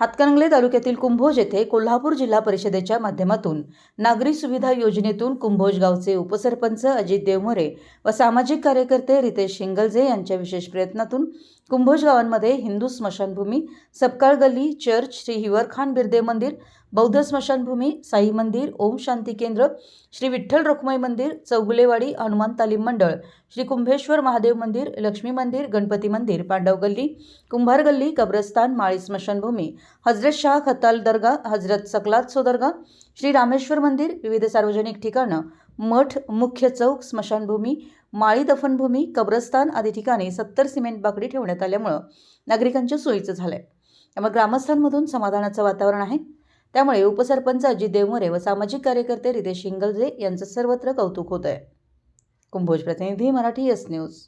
हातकणंगले तालुक्यातील कुंभोज येथे कोल्हापूर जिल्हा परिषदेच्या माध्यमातून नागरी सुविधा योजनेतून कुंभोज गावचे उपसरपंच अजित देवमोरे व सामाजिक कार्यकर्ते रितेश शिंगलजे यांच्या विशेष प्रयत्नातून कुंभोज गावांमध्ये हिंदू स्मशानभूमी सपकाळ गल्ली चर्च श्री हिवरखान बिर्दे मंदिर बौद्ध स्मशानभूमी साई मंदिर ओम शांती केंद्र श्री विठ्ठल रखुमाई मंदिर चौगुलेवाडी हनुमान तालीम मंडळ श्री कुंभेश्वर महादेव मंदिर लक्ष्मी मंदिर गणपती मंदिर पांडव गल्ली कुंभार गल्ली कब्रस्तान माळी स्मशानभूमी हजरत शाह खताल दर्गा हजरत सकलात दर्गा श्री रामेश्वर मंदिर विविध सार्वजनिक ठिकाणं मठ मुख्य चौक स्मशानभूमी माळी दफनभूमी कब्रस्तान आदी ठिकाणी सत्तर सिमेंट बाकडी ठेवण्यात आल्यामुळं नागरिकांच्या सोयीचं झालं आहे त्यामुळे ग्रामस्थांमधून समाधानाचं वातावरण आहे. त्यामुळे उपसरपंच अजित देवमोरे व सामाजिक कार्यकर्ते रितेश शिंगलजे यांचं सर्वत्र कौतुक होत आहे कुंभोज प्रतिनिधी मराठी एस न्यूज